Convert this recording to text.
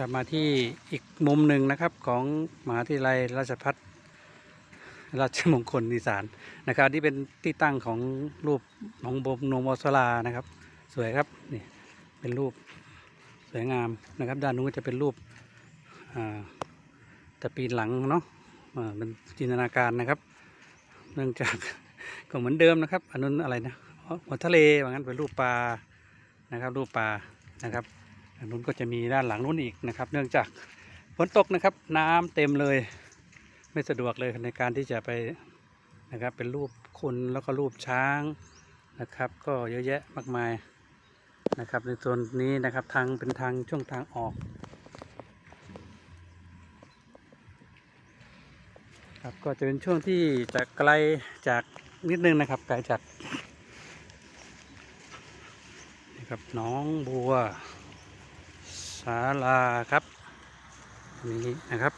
ครับมาที่อีกมุมหนึ่งนะครับของมหาวิทยาลัยราชพัฒราชมงคลอีสานนะครับที่เป็นที่ตั้งของรูปของบรมนมวสลานะครับ สวยครับนี่เป็นรูปสวยงามนะครับ ด้านนู้นจะเป็นรูปตะปีนหลังเนาะเป็นจินตนาการนะครับ เนื่องจากก็เหมือนเดิมนะครับอันนั้นอะไรนะหัวทะเลว่างั้นเป็นรูปปลานะครับ รูปปลานะครับ นู้นก็จะมีด้านหลังนู้นอีกนะครับ เนื่องจากฝนตกนะครับ น้ำเต็มเลย ไม่สะดวกเลยในการที่จะไปนะครับเป็นรูปคนแล้วก็รูปช้างนะครับ ก็เยอะแยะมากมายนะครับ ในส่วนนี้นะครับทางเป็นทางช่วงทางออกครับก็จะเป็นช่วงที่จะไกลจากนิดนึงนะครับไกลจากนี่ครับน้องบัว ศาลาครับ นี้นะครับ